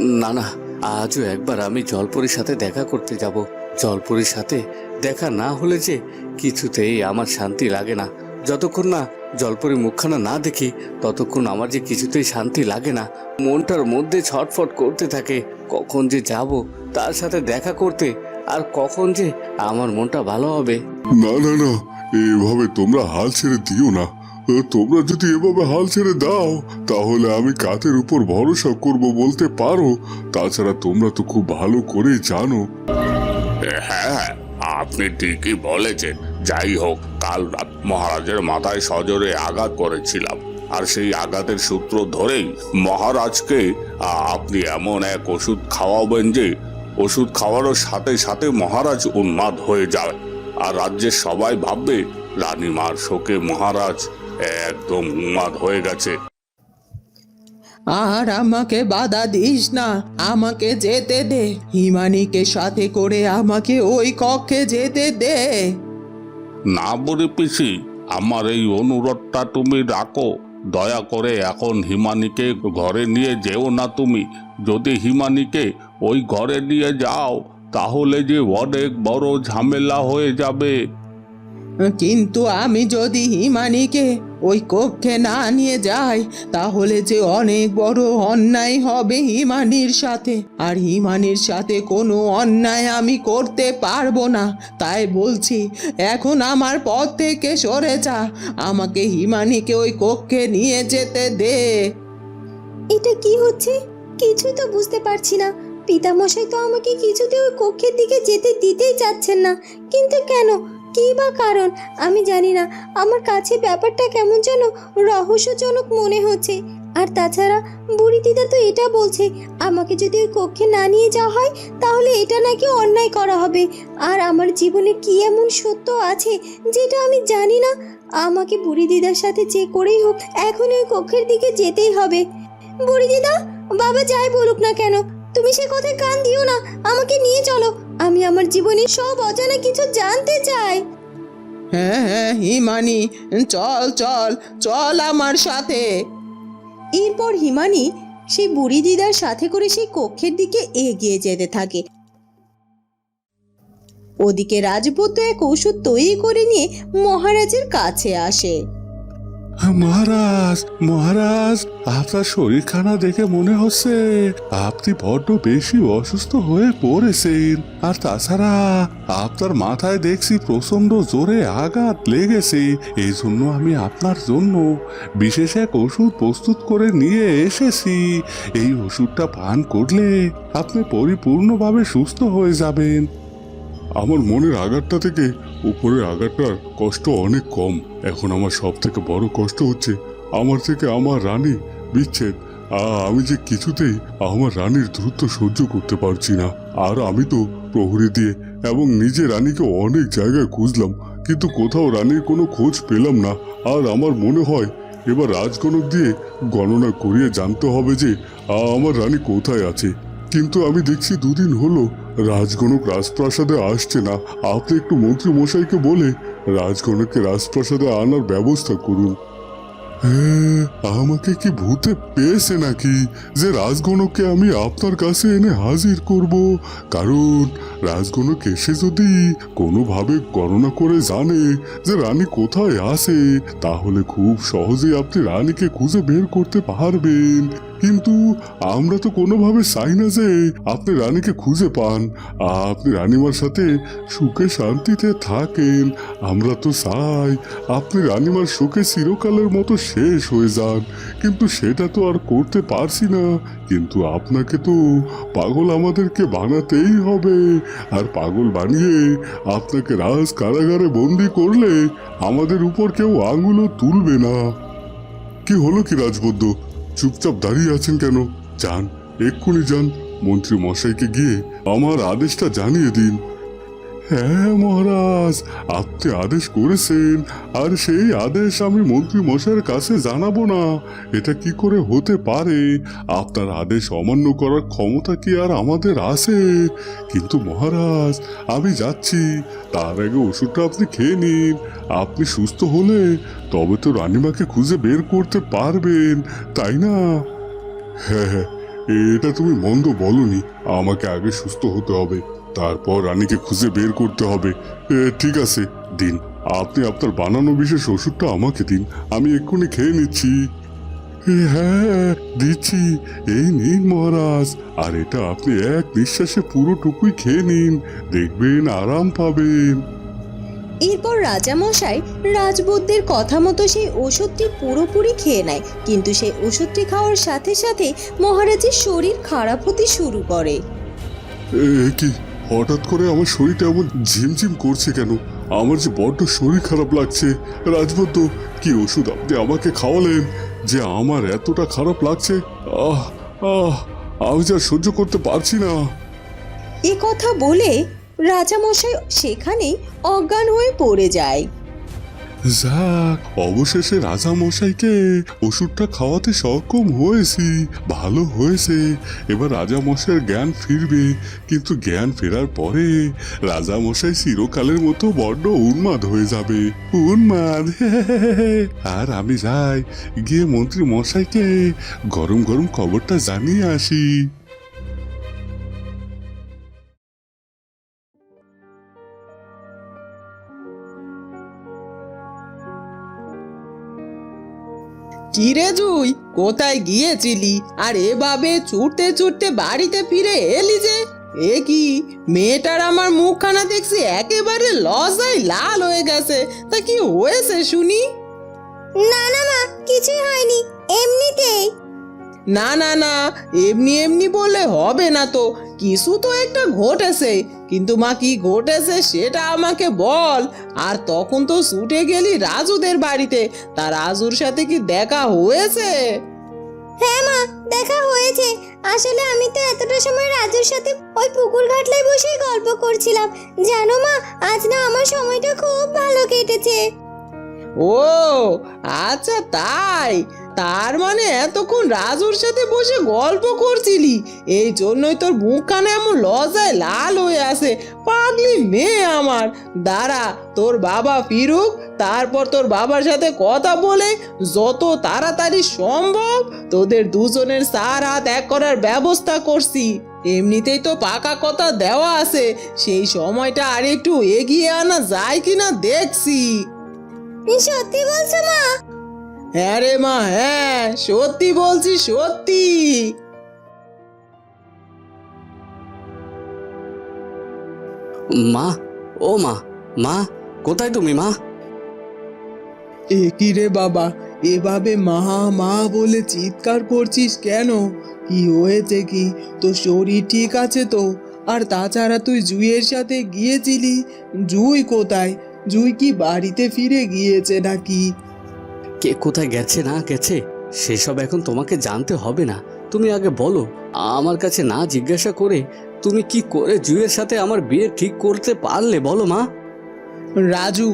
না না, আজও একবার আমি জলপরীর সাথে দেখা করতে যাব। জলপরীর সাথে দেখা না হলে যে কিছুতেই আমার শান্তি লাগে না। যতক্ষণ না জলপরি মুখখানা না দেখি, ততক্ষণ আমার যে কিছুতেই শান্তি লাগে না। মনটার মধ্যে ছটফট করতে থাকে, কখন যে যাব তার সাথে দেখা করতে আর কখন যে আমার মনটা ভালো হবে। না না না এভাবে তোমরা হাল ছেড়ে দিও না। তোমরা যদি এভাবে হাল ছেড়ে দাও, তাহলে আমি কাতের উপর ভরসা করব বলতে পারো। তাছাড়া তোমরা তো খুব ভালো করেই জানো। হ্যাঁ আপনি ঠিকই বলেছেন। যাই হোক, কাল রাত মহারাজের মাথায় সজোরে আঘাত করেছিলাম। আর সেই আঘাতের সূত্র ধরেই মহারাজকে আপনি এমন এক ওষুধ খাওয়াবেন যে, ওষুধ খাওয়ানোর সাথে সাথে মহারাজ উন্মাদ হয়ে যাবে আর রাজ্যের সবাই ভাববে, রানীমার শোকে মহারাজ একদম উন্মাদ হয়ে গেছে। আর আমাকে বাধা দিস না আমাকে যেতে দে। হিমানিকে সাথে করে আমাকে ওই কক্ষে যেতে দে। না বলে পিসি আমার এই অনুরোধটা তুমি রাখো। দয়া করে এখন হিমানিকে ঘরে নিয়ে যেও না তুমি। যদি হিমানিকে ওই ঘরে নিয়ে যাও তাহলে যে অনেক বড় ঝামেলা হয়ে যাবে। কিন্তু আমি যদি হিমানিকে ওই কক্ষে না নিয়ে যায়, তাহলে যে অনেক বড় অন্যায় হবে হিমানির সাথে। আর হিমানির সাথে কোনো অন্যায় আমি করতে পারব না। তাই বলছি, এখন আমার পথ থেকে সরে যা। আমাকে হিমানিকে ওই কক্ষে নিয়ে যেতে দে। এটা কি হচ্ছে? কিছুই তো বুঝতে পারছি না। পিতামশাই তো আমাকে কিছুতে ওই কক্ষের দিকে যেতে দিতেই চাচ্ছেন না। কিন্তু কেন? কি বা কারণ? আমি জানি না। আমার কাছে ব্যাপারটা কেমন যেন রহস্যজনক মনে হচ্ছে। আর তাছাড়া বুড়ি দিদা তো এটা বলছে, আমাকে যদি ওই কক্ষে না নিয়ে যাওয়া হয়, তাহলে এটা নাকি অন্যায় করা হবে। আর আমার জীবনে কি এমন সত্য আছে, যেটা আমি জানি না? আমাকে বুড়ি দিদার সাথে যে করেই হোক এখন ওই কক্ষের দিকে যেতেই হবে। বুড়ি দিদা, বাবা যাই বলুক না কেন, তুমি সে কথায় কান দিও না, আমাকে নিয়ে চলো। আমি আমার জীবনের সব অজানা কিছু জানতে চাই। হ্যাঁ হ্যাঁ হিমানি চল চল চল আমার সাথে। এরপর হিমানি সেই বুড়ি দিদার সাথে করে সেই কক্ষের দিকে এগিয়ে যেতে থাকে। ওদিকে রাজপুত্র এক ওষুধ তৈরি করে নিয়ে মহারাজের কাছে আসে। মহারাজ মহারাজ, আপনার শরীরখানা দেখে মনে হচ্ছে আপনি বড্ড বেশি অসুস্থ হয়ে পড়েছেন। আর তাছাড়া আপনার মাথায় দেখছি প্রচণ্ড জোরে আঘাত লেগেছে। এই জন্য আমি আপনার জন্য বিশেষ এক ওষুধ প্রস্তুত করে নিয়ে এসেছি। এই ওষুধটা পান করলে আপনি পরিপূর্ণভাবে সুস্থ হয়ে যাবেন। আমার মনের আঘাতটা থেকে উপরের আঘাতটার কষ্ট অনেক কম। এখন আমার সব থেকে বড় কষ্ট হচ্ছে আমার থেকে আমার রানী বিচ্ছেদ। আমি যে কিছুতেই আমার রানীর দ্রুত সহ্য করতে পারছি না। আর আমি তো প্রহরী দিয়ে এবং নিজে রানীকে অনেক জায়গায় খুঁজলাম, কিন্তু কোথাও রানীর কোনো খোঁজ পেলাম না। আর আমার মনে হয় এবার রাজগণক দিয়ে গণনা করিয়ে জানতে হবে যে আমার রানী কোথায় আছে। কিন্তু আমি দেখছি দুদিন হলো রাজগণক রাজপ্রাসাদে আসছে না। আপনি একটু মন্ত্রী মশাইকে বলে রাজগণককে রাজপ্রাসাদে আনার ব্যবস্থা করুন। হ্যাঁ আমাকে কি ভূতে পেয়েছে নাকি যে রাজগণককে আমি আপনার কাছে এনে হাজির করব? কারণ রাজগণক এসে যদি কোনোভাবে গণনা করে জানে যে রানী কোথায় আছে, তাহলে খুব সহজে আপনি রানীকে খুঁজে বের করতে পারবেন। কিন্তু আমরা তো কোনোভাবে চাই না যে আপনি রানীকে খুঁজে পান। আপনি রানীমার সাথে সুখে শান্তিতে থাকেন। আমরা তো চাই আপনি রানীমার সুখে চিরকালের মতো শেষ হয়ে যান। কিন্তু সেটা তো আর করতে পারছি না। কিন্তু আপনাকে তো পাগল আমাদেরকে বানাতেই হবে। আর পাগল বানিয়ে আপনাকে রাজ কারাগারে বন্দি করলে আমাদের উপর কেউ আঙুলও তুলবে না। কি হলো কি রাজবদ্ধ চুপচাপ দাঁড়িয়ে আছেন কেন? যান এক্ষুনি যান। মন্ত্রী মশাইকে গিয়ে আমার আদেশটা জানিয়ে দিন। হ্যাঁ মহারাজ, আপনি আদেশ করেছেন, আর সেই আদেশ আমি মন্ত্রী মশাইয়ের কাছে জানাব না। এটা কি করে হতে পারে? আপনার আদেশ অমান্য করার ক্ষমতা কি আর আমাদের আছে? কিন্তু মহারাজ, আমি যাচ্ছি, তার আগে ওষুধটা আপনি খেয়ে নিন। আপনি সুস্থ হলে তবে তো রানীমাকে খুঁজে বের করতে পারবেন, তাই না? হ্যাঁ হ্যাঁ এটা তুমি মন্দ বলনি, আমাকে আগে সুস্থ হতে হবে। তারপর রানীকে খুঁজে বের করতে হবে। ঠিক আছে দিন। আপনি আপনার বানানো বিশেষ ওষুধটা আমাকে দিন। আমি এক্ষুনি খেয়ে নিচ্ছি। হ্যাঁ দিচ্ছি। এই নিন মহারাজ। আর এটা আপনি এক নিঃশ্বাসে পুরোটুকুই খেয়ে নিন। দেখবেন আরাম পাবেন। এরপর রাজামশাই রাজবুদ্ধের কথা মতো সেই ওষুধটি পুরোপুরি খেয়ে নেয়। কিন্তু সেই ওষুধটি খাওয়ার সাথে সাথে মহারাজের শরীর খারাপ হতে শুরু করে। কি? হঠাৎ করে আমার শরীরটা এমন ঝিমঝিম করছে কেন? আমার যে বড্ড শরীর খারাপ লাগছে। রাজবদ্ধ কি ওষুধ আপনি আমাকে খাওয়ালেন যে আমার এতটা খারাপ লাগছে? আহ আহ, আমি যা সহ্য করতে পারছি না। এ কথা বলে রাজামশাই সেখানেই অজ্ঞান হয়ে পড়ে যায়। যাক, অবশেষে রাজা মশাইকে ওষুধটা খাওয়াতে সক্ষম হয়েছি, ভালো হয়েছে। এবার রাজা মশাইয়ের জ্ঞান ফিরবে, কিন্তু জ্ঞান ফেরার পরে রাজা মশাই চিরকালের মতো বড্ড উন্মাদ হয়ে যাবে। উন্মাদ! আর আমি যাই, গিয়ে মন্ত্রী মশাইকে গরম গরম খবরটা জানিয়ে আসি। কিরে জুই কোথায় গিয়েছিলি? আর এভাবে ছুটতে ছুটতে বাড়িতে ফিরে এলি যে? এ কি মেয়েটার আমার মুখখানা দেখছি একেবারে লজায় লাল হয়ে গেছে। তা কি হয়েছে শুনি? না না মা কিছুই হয়নি এমনিতেই। না না না এমনি এমনি বললে হবে না তো। কিছু তো একটা ঘটেছে কিন্তু মা কি ঘটেছে সেটা আমাকে বল। আর তখন তো ছুটে গেলি রাজুদের বাড়িতে তা রাজুর সাথে কি দেখা হয়েছে? হ্যাঁ মা দেখা হয়েছে। আসলে আমি তো এতটা সময় রাজুর সাথে ওই পুকুর ঘাটলায় বসে গল্প করছিলাম। জানো মা আজ না আমার সময়টা খুব ভালো কেটেছে। ও আচ্ছা তাই। তার মানে এতক্ষণ রাজুর সাথে বসে গল্প করছিলি। এই জন্যই তোর মুখখানা এমন লজায় লাল হয়ে আছে। পাগলি মেয়ে আমার। দাঁড়া, তোর বাবা ফিরুক, তারপর তোর বাবার সাথে কথা বলে যত তাড়াতাড়ি সম্ভব তোদের দুজনের সার হাত এক করার ব্যবস্থা করছি। এমনিতেই তো পাকা কথা দেওয়া আছে। সেই সময়টা আর একটু এগিয়ে আনা যায় কিনা দেখছি। সত্যি বলছো মা? হ্যাঁ রে মা হ্যাঁ সত্যি বলছি সত্যি। মা ও মা মা কোথায় তুমি মা? এ কি রে বাবা এভাবে মা মা বলে চিৎকার করছিস কেন? কি হয়েছে কি? তোর শরীর ঠিক আছে তো? আর তাছাড়া তুই জুইয়ের সাথে গিয়েছিলি? জুই কোথায়? জুই কি বাড়িতে ফিরে গিয়েছে নাকি? কে কোথায় গেছে, না গেছে, সেসব এখন তোমাকে জানতে হবে না। তুমি আগে বলো, আমার কাছে না জিজ্ঞাসা করে তুমি কি করে জুয়ের সাথে আমার বিয়ে ঠিক করতে পারলে, বলো মা। রাজু,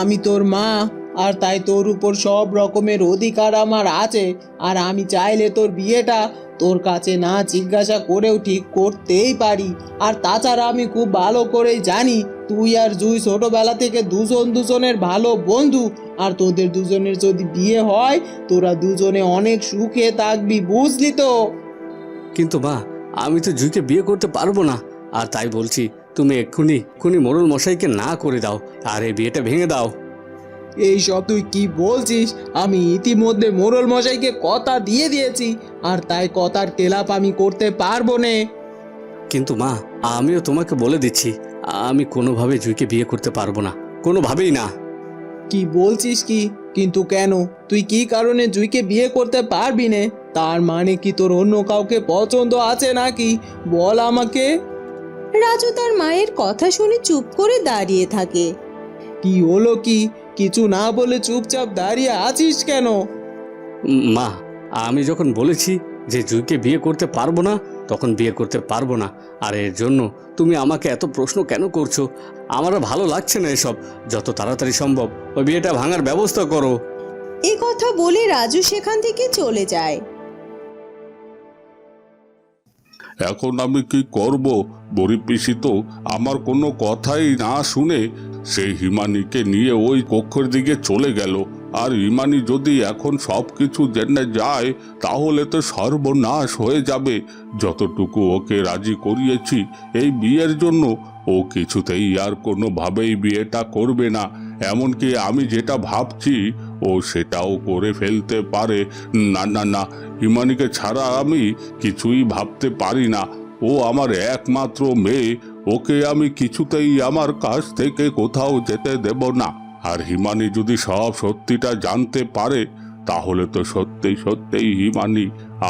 আমি তোর মা, আর তাই তোর উপর সব রকমের অধিকার আমার আছে, আর আমি চাইলে তোর বিয়েটা তোর কাছে না জিজ্ঞাসা করেও ঠিক করতেই পারি। আর তাছাড়া আমি খুব ভালো করেই জানি তুই আর জুই ছোটবেলা থেকে দুজন দুজনের ভালো বন্ধু আর তোদের দুজনের যদি বিয়ে হয় তোরা দুজনে অনেক সুখে থাকবি বুঝলি তো? কিন্তু মা আমি তো জুইকে বিয়ে করতে পারব না। আর তাই বলছি তুমি এক্ষুনি এক্ষুনি মোড়ল মশাইকে না করে দাও আর এই বিয়েটা ভেঙে দাও। এই সব তুই কি বলছিস? আমি ইতিমধ্যে মোরল মশাইকে কথা দিয়ে দিয়েছি আর তাই কথার খেলাপ আমি করতে পারব নে। কিন্তু মা আমিও তোমাকে বলে দিচ্ছি আমি কোনোভাবে জুইকে বিয়ে করতে পারব না। কোনোভাবেই না। কি বলছিস কি? কিন্তু কেন? তুই কি কারণে জুইকে বিয়ে করতে পারবি নে? তার মানে কি তোর অন্য কাউকে পছন্দ আছে নাকি? বল আমাকে। রাজু তার মায়ের কথা শুনে চুপ করে দাঁড়িয়ে থাকে। কি হলো কি? কিছু না বলে চুপচাপ দাঁড়িয়ে আছিস কেন? মা আমি যখন বলেছি যে জুইকে বিয়ে করতে পারব না তখন বিয়ে করতে পারব না। আর এর জন্য তুমি আমাকে এত প্রশ্ন কেন করছ? আমারও ভালো লাগছে না এসব। যত তাড়াতাড়ি সম্ভব ওই বিয়েটা ভাঙার ব্যবস্থা করো। এ কথা বলে রাজু সেখান থেকে চলে যায়। এখন আমি কি করব? গরিব পিসি তো আমার কোনো কথাই না শুনে সেই হিমানিকে নিয়ে ওই কক্ষের দিকে চলে গেল। আর ইমানি যদি এখন সব কিছু জেনে যায়, তাহলে তো সর্বনাশ হয়ে যাবে। যতটুকু ওকে রাজি করিয়েছি এই বিয়ের জন্য, ও কিছুতেই আর কোনোভাবেই বিয়েটা করবে না। এমনকি আমি যেটা ভাবছি, ও সেটাও করে ফেলতে পারে। না না না, ইমানিকে ছাড়া আমি কিছুই ভাবতে পারি না। ও আমার একমাত্র মেয়ে, ওকে আমি কিছুতেই আমার কাছ থেকে কোথাও যেতে দেব না। আর হিমানি যদি সব সত্যিটা জানতে পারে, তাহলে তো সত্যি সত্যিই হিমানি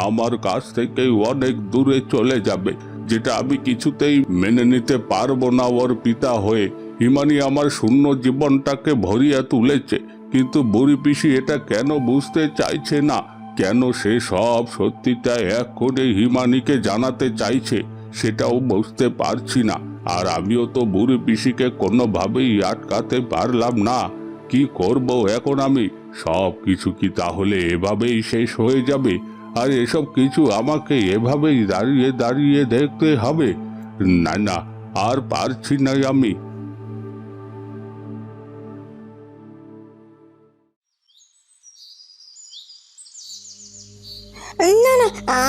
আমার কাছ থেকে অনেক দূরে চলে যাবে, যেটা আমি কিছুতেই মেনে নিতে পারব না ওর পিতা হয়ে। হিমানি আমার শূন্য জীবনটাকে ভরিয়ে তুলেছে, কিন্তু বুড়ি পিসি এটা কেন বুঝতে চাইছে না? কেন সে সব সত্যিটা এক করে হিমানিকে জানাতে চাইছে? সেটাও বুঝতে পারছি না। আর আমিও তো বুড়ি পিসিকে কোনোভাবেই আটকাতে পারলাম না। কি করব এখন আমি? সব কিছু কি তাহলে এভাবেই শেষ হয়ে যাবে? আর এসব কিছু আমাকে এভাবেই দাঁড়িয়ে দাঁড়িয়ে দেখতে হবে? না না, আর পারছি না আমি। না না,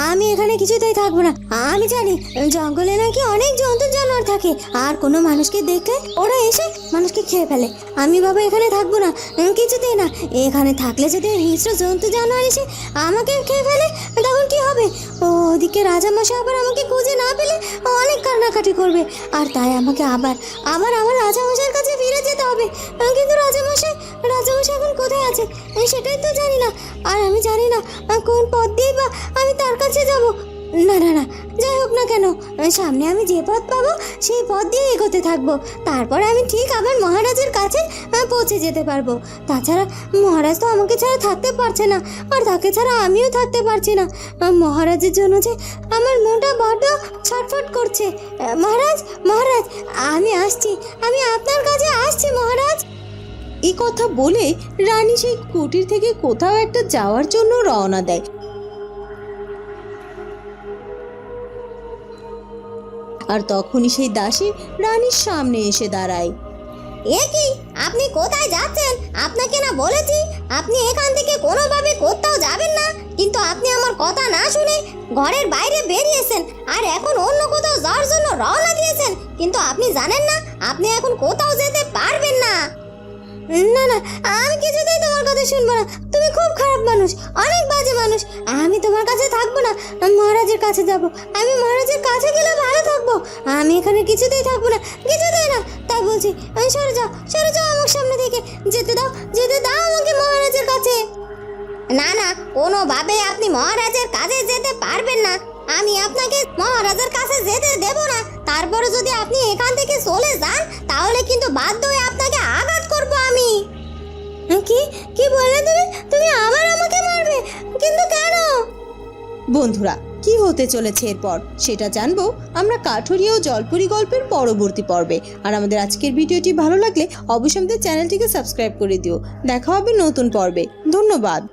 আমি এখানে কিছুতেই থাকব না। আমি জানি, জঙ্গলে নাকি অনেক জন্তু জানোয়ার থাকে। আর কোনো মানুষকে দেখলে ওরা এসে মানুষকে খেয়ে ফেলে। আমি বাবা এখানে থাকব না, কিছুতেই না। এখানে থাকলে যদি হিংস্র জন্তু জানোয়ার এসে আমাকে খেয়ে ফেলে, তখন কি হবে? ওদিকে রাজামশাই আবার আমাকে খুঁজে না পেলে অনেক কান্নাকাটি করবে। আর তাই আমাকে আবার আবার আমার রাজামশাইয়ের কাছে ফিরে যেতে হবে। কিন্তু রাজামশাই রাজামশাই এখন কোথায় আছে? সেটাই তো জানি না। আর আমি জানি না, কোন পথ দিয়ে বা আমি তার কাছে যাব। না না না, যাই হোক না কেন, সামনে আমি যে পথ পাবো, সেই পথ দিয়ে এগোতে থাকব। তারপরে আমি ঠিক আবার মহারাজের কাছে পৌঁছে যেতে পারব। তাছাড়া মহারাজ তো আমাকে ছাড়া থাকতে পারছে না, আর তাকে ছাড়া আমিও থাকতে পারছি না। মহারাজের জন্য যে আমার মনটা বড্ড ছটফট করছে। মহারাজ মহারাজ, আমি আসছি, আমি আপনার কাছে আসছি, মহারাজ। এই কথা বলে রানী সেই কুটির থেকে কোথাও একটা যাওয়ার জন্য রওনা দেয়। আর তখনই সেই দাসী রানীর সামনে এসে দাঁড়ায়। এ কি? আপনি কোথায় যাচ্ছেন? আপনাকে না বলেছি আপনি এখান থেকে কোনোভাবে কোথাও যাবেন না। কিন্তু আপনি আমার কথা না শুনে ঘরের বাইরে বেরিয়েছেন আর এখন অন্য কোথাও যাওয়ার জন্য রওনা দিয়েছেন। কিন্তু আপনি জানেন না আপনি এখন কোথাও যেতে পারবেন না। না না আমি কিছুতেই শুনব না। তুমি খুব খারাপ মানুষ, অনেক বাজে মানুষ। আমি তোমার কাছে থাকব না, আমি মহারাজের কাছে যাব। আমি মহারাজের কাছে গেলে ভালো থাকব। আমি এখানে কিছুতেই থাকব না, কিছুতেই না। তাই বলছি আমি সরে যাও সরে যাও আমার সামনে থেকে। যেতে দাও যেতে দাও আমাকে মহারাজের কাছে। না না আপনি মহারাজের কাছে যেতে পারবেন না। আমি আপনাকে মহারাজের কাছে যেতে দেব না। তারপরে যদি আপনি এখান থেকে চলে যান, তাহলে কিন্তু বাধ্য কিন্তু কেন? বন্ধুরা, কি হতে চলেছে এরপর? সেটা জানব আমরা কাঠুরিয়া ও জলপুরি গল্পের পরবর্তী পর্বে। আর আমাদের আজকের ভিডিওটি ভালো লাগলে অবশ্যই আমাদের চ্যানেলটিকে সাবস্ক্রাইব করে দিও। দেখা হবে নতুন পর্বে। ধন্যবাদ।